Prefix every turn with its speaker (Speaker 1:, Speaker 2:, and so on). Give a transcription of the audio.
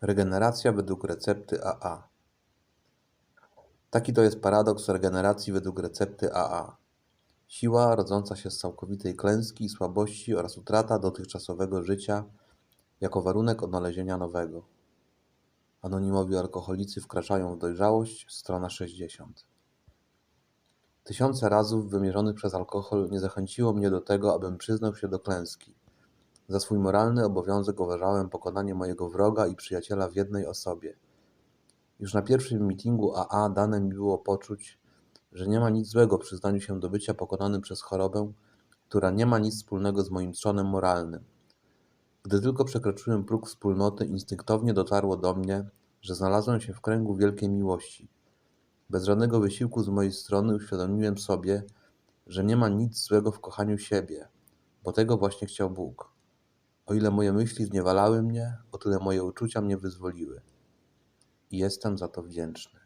Speaker 1: Regeneracja według recepty AA. Taki to jest paradoks regeneracji według recepty AA. Siła rodząca się z całkowitej klęski słabości oraz utrata dotychczasowego życia jako warunek odnalezienia nowego. Anonimowi alkoholicy wkraczają w dojrzałość, strona 60. Tysiące razów wymierzonych przez alkohol nie zachęciło mnie do tego, abym przyznał się do klęski. Za swój moralny obowiązek uważałem pokonanie mojego wroga i przyjaciela w jednej osobie. Już na pierwszym meetingu AA dane mi było poczuć, że nie ma nic złego w przyznaniu się do bycia pokonanym przez chorobę, która nie ma nic wspólnego z moim trzonem moralnym. Gdy tylko przekroczyłem próg wspólnoty, instynktownie dotarło do mnie, że znalazłem się w kręgu wielkiej miłości. Bez żadnego wysiłku z mojej strony uświadomiłem sobie, że nie ma nic złego w kochaniu siebie, bo tego właśnie chciał Bóg. O ile moje myśli zniewalały mnie, o tyle moje uczucia mnie wyzwoliły. I jestem za to wdzięczny.